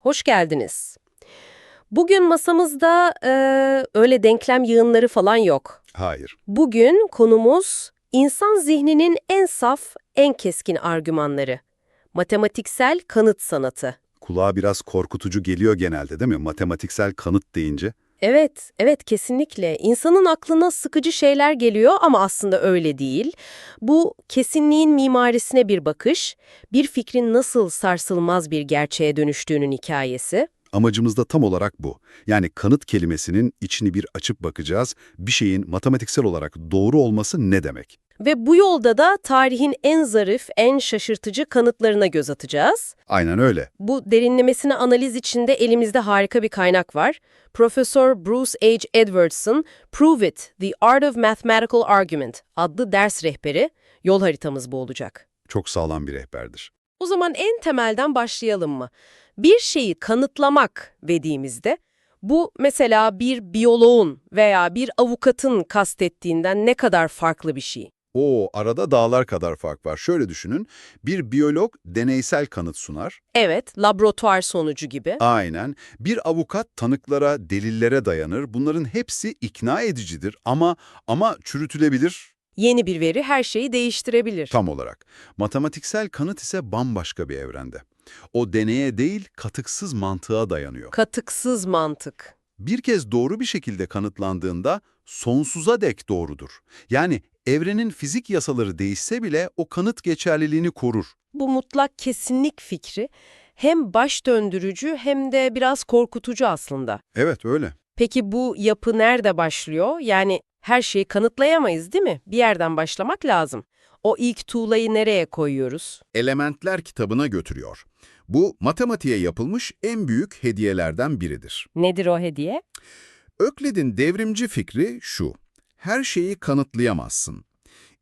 Hoş geldiniz. Bugün masamızda e, öyle denklem yığınları falan yok. Hayır. Bugün konumuz insan zihninin en saf, en keskin argümanları. Matematiksel kanıt sanatı. Kulağa biraz korkutucu geliyor genelde değil mi? Matematiksel kanıt deyince. Evet, evet kesinlikle. İnsanın aklına sıkıcı şeyler geliyor ama aslında öyle değil. Bu kesinliğin mimarisine bir bakış, bir fikrin nasıl sarsılmaz bir gerçeğe dönüştüğünün hikayesi. Amacımız da tam olarak bu. Yani kanıt kelimesinin içini bir açıp bakacağız. Bir şeyin matematiksel olarak doğru olması ne demek? Ve bu yolda da tarihin en zarif, en şaşırtıcı kanıtlarına göz atacağız. Aynen öyle. Bu derinlemesine analiz içinde elimizde harika bir kaynak var. Profesör Bruce H. Edwards'ın Prove It, The Art of Mathematical Argument adlı ders rehberi, yol haritamız bu olacak. Çok sağlam bir rehberdir. O zaman en temelden başlayalım mı? Bir şeyi kanıtlamak dediğimizde, bu mesela bir biyoloğun veya bir avukatın kastettiğinden ne kadar farklı bir şey. Oo, arada dağlar kadar fark var. Şöyle düşünün, bir biyolog deneysel kanıt sunar. Evet, laboratuvar sonucu gibi. Aynen. Bir avukat tanıklara, delillere dayanır. Bunların hepsi ikna edicidir ama ama çürütülebilir Yeni bir veri her şeyi değiştirebilir. tam olarak. Matematiksel kanıt ise bambaşka bir evrende. O deneye değil, katıksız mantığa dayanıyor. Katıksız mantık. bir kez doğru bir şekilde kanıtlandığında sonsuza dek doğrudur. Yani evrenin fizik yasaları değişse bile o kanıt geçerliliğini korur. Bu mutlak kesinlik fikri hem baş döndürücü hem de biraz korkutucu aslında. Evet öyle. Peki bu yapı nerede başlıyor? Yani her şeyi kanıtlayamayız değil mi? Bir yerden başlamak lazım. O ilk tuğlayı nereye koyuyoruz? Elementler kitabına götürüyor. Bu matematiğe yapılmış en büyük hediyelerden biridir. Nedir o hediye? Öklid'in devrimci fikri şu. Her şeyi kanıtlayamazsın.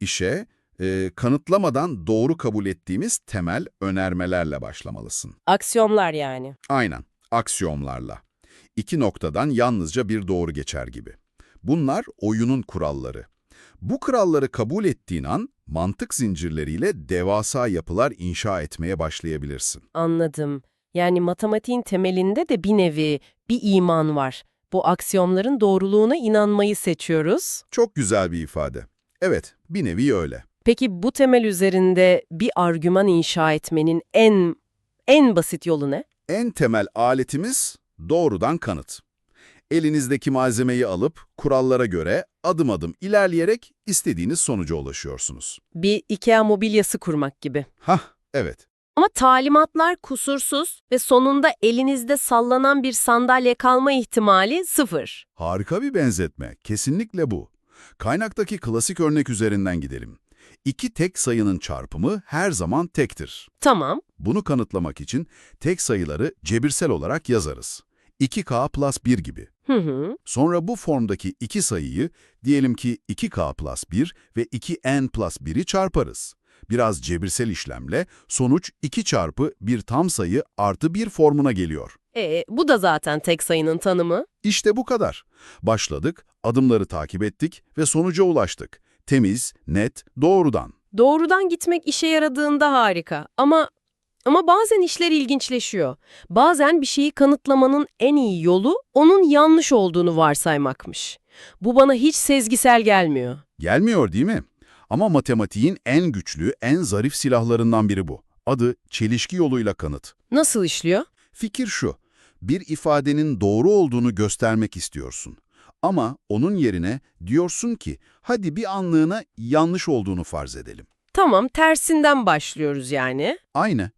İşe e, kanıtlamadan doğru kabul ettiğimiz temel önermelerle başlamalısın. Aksiyonlar yani. Aynen, aksiyomlarla. İki noktadan yalnızca bir doğru geçer gibi. Bunlar oyunun kuralları. Bu kuralları kabul ettiğin an mantık zincirleriyle devasa yapılar inşa etmeye başlayabilirsin. Anladım. Yani matematiğin temelinde de bir nevi, bir iman var. Bu aksiyonların doğruluğuna inanmayı seçiyoruz. Çok güzel bir ifade. Evet, bir nevi öyle. Peki bu temel üzerinde bir argüman inşa etmenin en en basit yolu ne? En temel aletimiz doğrudan kanıt. Elinizdeki malzemeyi alıp kurallara göre adım adım ilerleyerek istediğiniz sonuca ulaşıyorsunuz. Bir IKEA mobilyası kurmak gibi. Hah, evet. Ama talimatlar kusursuz ve sonunda elinizde sallanan bir sandalye kalma ihtimali sıfır. Harika bir benzetme. Kesinlikle bu. Kaynaktaki klasik örnek üzerinden gidelim. İki tek sayının çarpımı her zaman tektir. Tamam, Bunu kanıtlamak için tek sayıları cebirsel olarak yazarız. 2k plus 1 gibi. hı hı, Sonra bu formdaki iki sayıyı diyelim ki 2k plus 1 ve 2n plus 1'i çarparız. Biraz cebirsel işlemle sonuç 2 çarpı bir tam sayı artı 1 formuna geliyor. e, bu da zaten tek sayının tanımı. İşte bu kadar. Başladık, adımları takip ettik ve sonuca ulaştık. Temiz, net, doğrudan. Doğrudan gitmek işe yaradığında harika ama ama bazen işler ilginçleşiyor. Bazen bir şeyi kanıtlamanın en iyi yolu onun yanlış olduğunu varsaymakmış. Bu bana hiç sezgisel gelmiyor. Gelmiyor değil mi? Ama matematiğin en güçlü, en zarif silahlarından biri bu. Adı çelişki yoluyla kanıt. Nasıl işliyor? Fikir şu, bir ifadenin doğru olduğunu göstermek istiyorsun. Ama onun yerine diyorsun ki, hadi bir anlığına yanlış olduğunu farz edelim. Tamam, tersinden başlıyoruz yani. Aynı.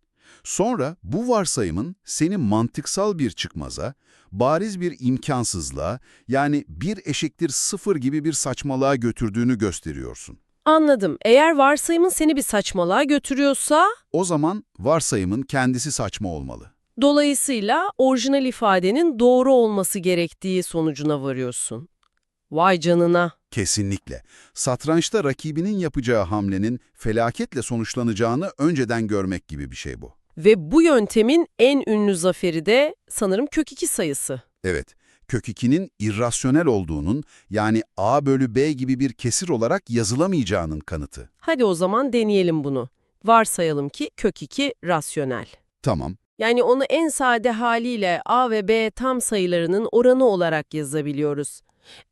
Sonra bu varsayımın seni mantıksal bir çıkmaza, bariz bir imkansızlığa, yani bir eşektir sıfır gibi bir saçmalığa götürdüğünü gösteriyorsun. Anladım. Eğer varsayımın seni bir saçmalığa götürüyorsa, O zaman varsayımın kendisi saçma olmalı. dolayısıyla orijinal ifadenin doğru olması gerektiği sonucuna varıyorsun. Vay canına. Kesinlikle. Satrançta rakibinin yapacağı hamlenin felaketle sonuçlanacağını önceden görmek gibi bir şey bu. Ve bu yöntemin en ünlü zaferi de sanırım kök 2 sayısı. Evet, kök 2'nin irrasyonel olduğunun yani a bölü b gibi bir kesir olarak yazılamayacağının kanıtı. Hadi o zaman deneyelim bunu. Varsayalım ki kök 2 rasyonel. Tamam, Yani onu en sade haliyle A ve B tam sayılarının oranı olarak yazabiliyoruz.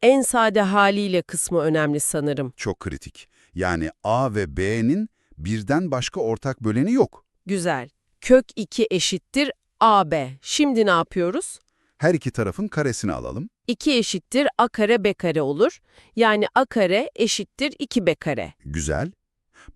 En sade haliyle kısmı önemli sanırım. Çok kritik. Yani A ve B'nin birden başka ortak böleni yok. Güzel. Kök 2 eşittir AB. Şimdi ne yapıyoruz? Her iki tarafın karesini alalım. 2 eşittir A kare B kare olur. Yani A kare eşittir 2B kare. Güzel.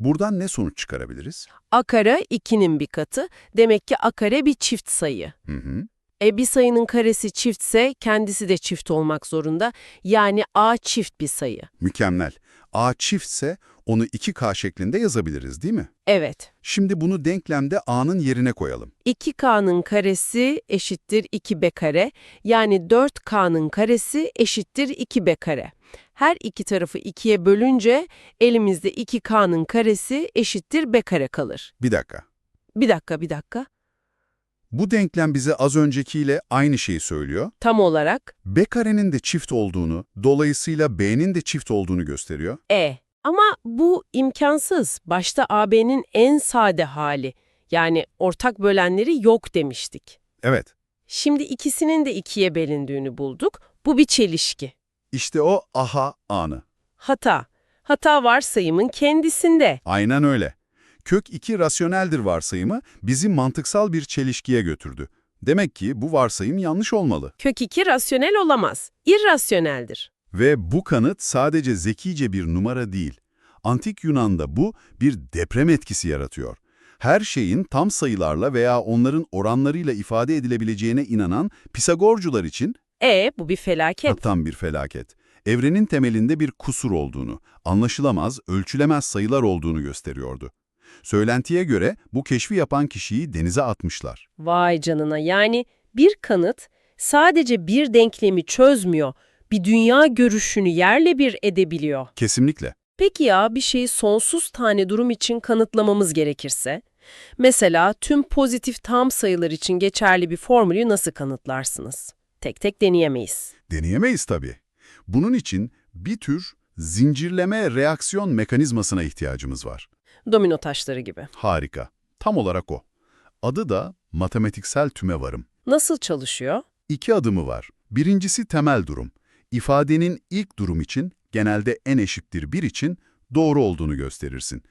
Buradan ne sonuç çıkarabiliriz? A kare 2'nin bir katı. Demek ki A kare bir çift sayı. Hı hı. E bir sayının karesi çiftse kendisi de çift olmak zorunda. Yani A çift bir sayı. Mükemmel. A çiftse onu 2K şeklinde yazabiliriz değil mi? Evet. Şimdi bunu denklemde A'nın yerine koyalım. 2K'nın karesi eşittir 2B kare. Yani 4K'nın karesi eşittir 2B kare. Her iki tarafı ikiye bölünce elimizde 2K'nın karesi eşittir B kare kalır. Bir dakika. Bir dakika, bir dakika. Bu denklem bize az öncekiyle aynı şeyi söylüyor. Tam olarak B karenin de çift olduğunu, dolayısıyla B'nin de çift olduğunu gösteriyor. E. Ama bu imkansız. Başta AB'nin en sade hali. Yani ortak bölenleri yok demiştik. Evet. Şimdi ikisinin de ikiye bölündüğünü bulduk. Bu bir çelişki. İşte o aha anı. Hata. Hata varsayımın kendisinde. Aynen öyle. Kök 2 rasyoneldir varsayımı bizi mantıksal bir çelişkiye götürdü. Demek ki bu varsayım yanlış olmalı. Kök 2 rasyonel olamaz. İrrasyoneldir. Ve bu kanıt sadece zekice bir numara değil. Antik Yunan'da bu bir deprem etkisi yaratıyor. Her şeyin tam sayılarla veya onların oranlarıyla ifade edilebileceğine inanan Pisagorcular için E bu bir felaket. tam bir felaket. Evrenin temelinde bir kusur olduğunu, anlaşılamaz, ölçülemez sayılar olduğunu gösteriyordu. Söylentiye göre bu keşfi yapan kişiyi denize atmışlar. Vay canına yani bir kanıt sadece bir denklemi çözmüyor, bir dünya görüşünü yerle bir edebiliyor. Kesinlikle. Peki ya bir şeyi sonsuz tane durum için kanıtlamamız gerekirse? Mesela tüm pozitif tam sayılar için geçerli bir formülü nasıl kanıtlarsınız? Tek tek deneyemeyiz. Deneyemeyiz tabii. Bunun için bir tür zincirleme reaksiyon mekanizmasına ihtiyacımız var. Domino taşları gibi. Harika. Tam olarak o. Adı da matematiksel tümevarım. Nasıl çalışıyor? İki adımı var. Birincisi temel durum. İfadenin ilk durum için, genelde n eşittir 1 için doğru olduğunu gösterirsin.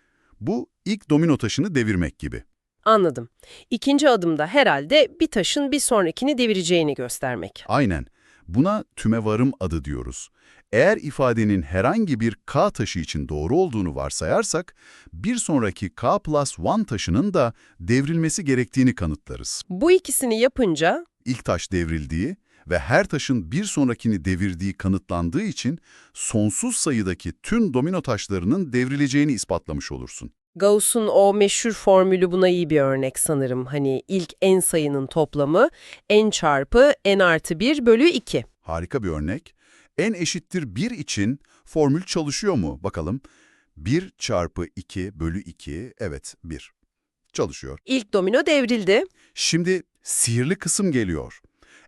Bu ilk domino taşını devirmek gibi. Anladım. İkinci adımda herhalde bir taşın bir sonrakini devireceğini göstermek. Aynen. Buna tümevarım adı diyoruz. Eğer ifadenin herhangi bir k taşı için doğru olduğunu varsayarsak, bir sonraki k plus 1 taşının da devrilmesi gerektiğini kanıtlarız. Bu ikisini yapınca İlk taş devrildiği ve her taşın bir sonrakini devirdiği kanıtlandığı için sonsuz sayıdaki tüm domino taşlarının devrileceğini ispatlamış olursun. Gauss'un o meşhur formülü buna iyi bir örnek sanırım. Hani ilk n sayının toplamı n çarpı n artı 1 bölü 2. Harika bir örnek. n eşittir 1 için formül çalışıyor mu? Bakalım. 1 çarpı 2 bölü 2, evet 1. Çalışıyor. İlk domino devrildi. Şimdi sihirli kısım geliyor.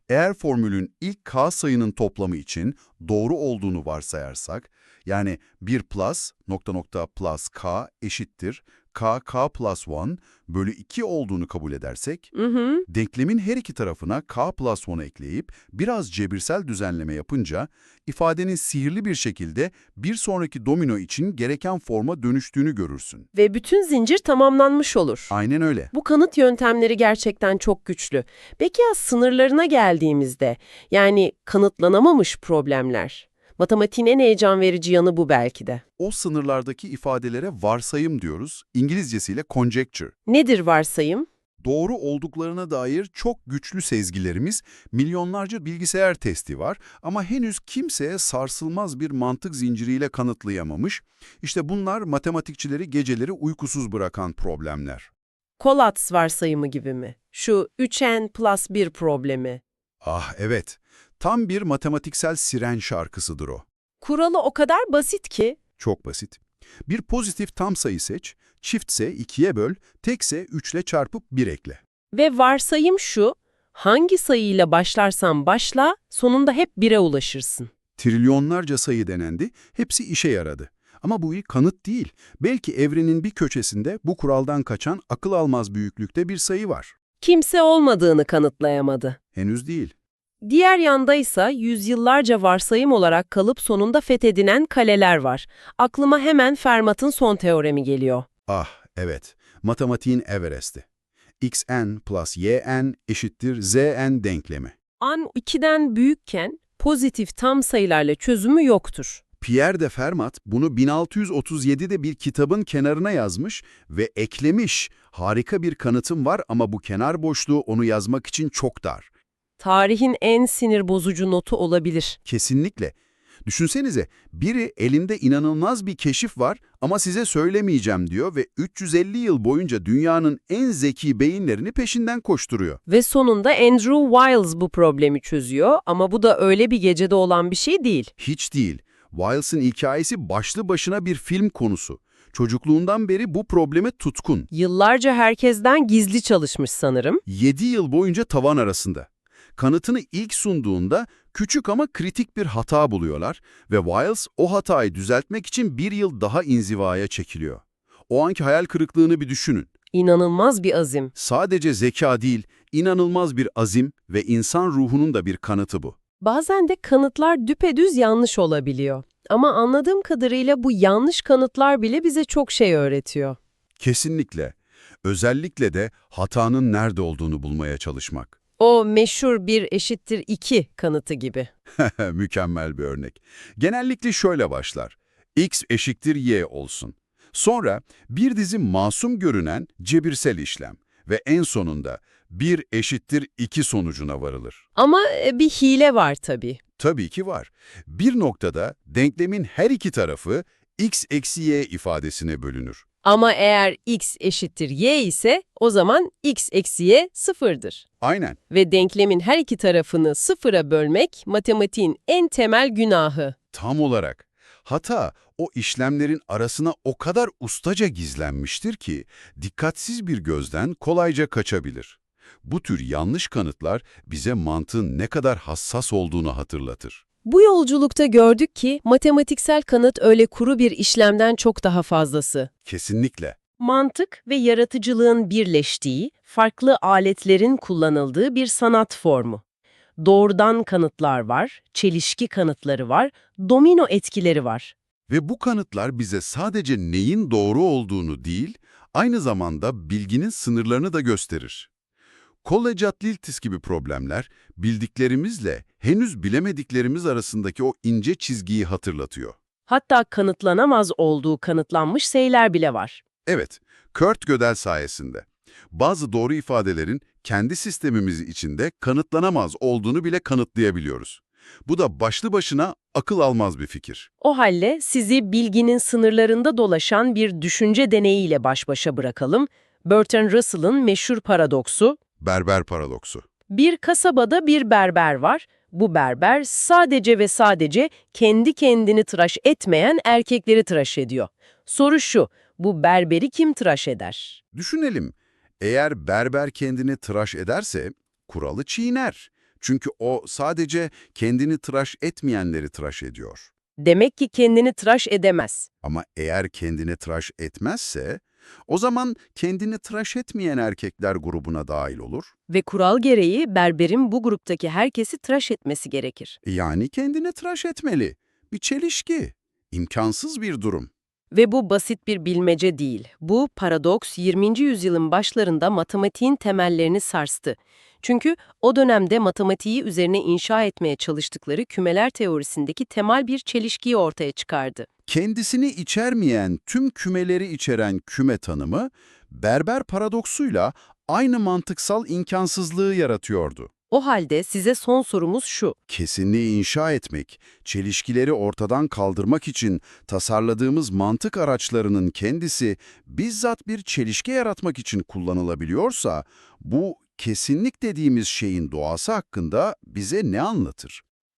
Eğer formülün ilk k sayının toplamı için doğru olduğunu varsayarsak, yani 1 plus nokta nokta plus k eşittir k k plus 1 bölü 2 olduğunu kabul edersek, Hı hı. denklemin her iki tarafına k plus 1 ekleyip biraz cebirsel düzenleme yapınca, ifadenin sihirli bir şekilde bir sonraki domino için gereken forma dönüştüğünü görürsün. Ve bütün zincir tamamlanmış olur. Aynen öyle. Bu kanıt yöntemleri gerçekten çok güçlü. Peki ya sınırlarına geldiğimizde, yani kanıtlanamamış problemler? Matematiğin en heyecan verici yanı bu belki de. O sınırlardaki ifadelere varsayım diyoruz, İngilizcesiyle conjecture. Nedir varsayım? Doğru olduklarına dair çok güçlü sezgilerimiz, milyonlarca bilgisayar testi var ama henüz kimseye sarsılmaz bir mantık zinciriyle kanıtlayamamış. İşte bunlar matematikçileri geceleri uykusuz bırakan problemler. Collatz varsayımı gibi mi? Şu 3n plus 1 problemi. Ah evet, tam bir matematiksel siren şarkısıdır o. Kuralı o kadar basit ki. Çok basit. Bir pozitif tam sayı seç, çiftse 2'ye böl, tekse 3 ile çarpıp 1 ekle. Ve varsayım şu, hangi sayıyla başlarsan başla, sonunda hep 1'e ulaşırsın. Trilyonlarca sayı denendi, hepsi işe yaradı. Ama bu bir kanıt değil. Belki evrenin bir köşesinde bu kuraldan kaçan akıl almaz büyüklükte bir sayı var. kimse olmadığını kanıtlayamadı. Henüz değil. Diğer yanda ise yüzyıllarca varsayım olarak kalıp sonunda fethedilen kaleler var. Aklıma hemen Fermat'ın son teoremi geliyor. Ah, evet. Matematiğin Everest'i. xn plus yn eşittir zn denklemi. An 2'den büyükken pozitif tam sayılarla çözümü yoktur. Pierre de Fermat bunu 1637'de bir kitabın kenarına yazmış ve eklemiş. Harika bir kanıtım var ama bu kenar boşluğu onu yazmak için çok dar. Tarihin en sinir bozucu notu olabilir. Kesinlikle. Düşünsenize, biri elinde inanılmaz bir keşif var ama size söylemeyeceğim diyor ve 350 yıl boyunca dünyanın en zeki beyinlerini peşinden koşturuyor. Ve sonunda Andrew Wiles bu problemi çözüyor ama bu da öyle bir gecede olan bir şey değil. Hiç değil. Wiles'ın hikayesi başlı başına bir film konusu. Çocukluğundan beri bu probleme tutkun. Yıllarca herkesten gizli çalışmış sanırım. 7 yıl boyunca tavan arasında. Kanıtını ilk sunduğunda küçük ama kritik bir hata buluyorlar ve Wiles o hatayı düzeltmek için bir yıl daha inzivaya çekiliyor. O anki hayal kırıklığını bir düşünün. İnanılmaz bir azim. Sadece zeka değil, inanılmaz bir azim ve insan ruhunun da bir kanıtı bu. Bazen de kanıtlar düpedüz yanlış olabiliyor. Ama anladığım kadarıyla bu yanlış kanıtlar bile bize çok şey öğretiyor. Kesinlikle. Özellikle de hatanın nerede olduğunu bulmaya çalışmak. O meşhur bir eşittir iki kanıtı gibi. Mükemmel bir örnek. Genellikle şöyle başlar. X eşittir Y olsun. Sonra bir dizi masum görünen cebirsel işlem ve en sonunda 1 eşittir 2 sonucuna varılır. Ama e, bir hile var tabii. Tabii ki var. Bir noktada denklemin her iki tarafı x eksi y ifadesine bölünür. Ama eğer x eşittir y ise o zaman x eksi y sıfırdır. Aynen. Ve denklemin her iki tarafını sıfıra bölmek matematiğin en temel günahı. Tam olarak. Hata o işlemlerin arasına o kadar ustaca gizlenmiştir ki dikkatsiz bir gözden kolayca kaçabilir. Bu tür yanlış kanıtlar bize mantığın ne kadar hassas olduğunu hatırlatır. Bu yolculukta gördük ki matematiksel kanıt öyle kuru bir işlemden çok daha fazlası. Kesinlikle. Mantık ve yaratıcılığın birleştiği, farklı aletlerin kullanıldığı bir sanat formu. Doğrudan kanıtlar var, çelişki kanıtları var, domino etkileri var. Ve bu kanıtlar bize sadece neyin doğru olduğunu değil, aynı zamanda bilginin sınırlarını da gösterir. Kollegiatliltis gibi problemler, bildiklerimizle henüz bilemediklerimiz arasındaki o ince çizgiyi hatırlatıyor. Hatta kanıtlanamaz olduğu kanıtlanmış şeyler bile var. Evet, Kurt Gödel sayesinde. Bazı doğru ifadelerin kendi sistemimiz içinde kanıtlanamaz olduğunu bile kanıtlayabiliyoruz. Bu da başlı başına akıl almaz bir fikir. O halde sizi bilginin sınırlarında dolaşan bir düşünce deneyiyle baş başa bırakalım. Bertrand Russell'ın meşhur paradoksu, Berber paradoksu. Bir kasabada bir berber var. Bu berber sadece ve sadece kendi kendini tıraş etmeyen erkekleri tıraş ediyor. Soru şu, bu berberi kim tıraş eder? Düşünelim, eğer berber kendini tıraş ederse kuralı çiğner. Çünkü o sadece kendini tıraş etmeyenleri tıraş ediyor. Demek ki kendini tıraş edemez. Ama eğer kendini tıraş etmezse, o zaman kendini tıraş etmeyen erkekler grubuna dahil olur. Ve kural gereği berberin bu gruptaki herkesi tıraş etmesi gerekir. Yani kendini tıraş etmeli. Bir çelişki. İmkansız bir durum. Ve bu basit bir bilmece değil. Bu paradoks 20. yüzyılın başlarında matematiğin temellerini sarstı. Çünkü o dönemde matematiği üzerine inşa etmeye çalıştıkları kümeler teorisindeki temel bir çelişkiyi ortaya çıkardı. Kendisini içermeyen tüm kümeleri içeren küme tanımı, berber paradoksuyla aynı mantıksal imkansızlığı yaratıyordu. O halde size son sorumuz şu. Kesinliği inşa etmek, çelişkileri ortadan kaldırmak için tasarladığımız mantık araçlarının kendisi bizzat bir çelişki yaratmak için kullanılabiliyorsa, bu kesinlik dediğimiz şeyin doğası hakkında bize ne anlatır?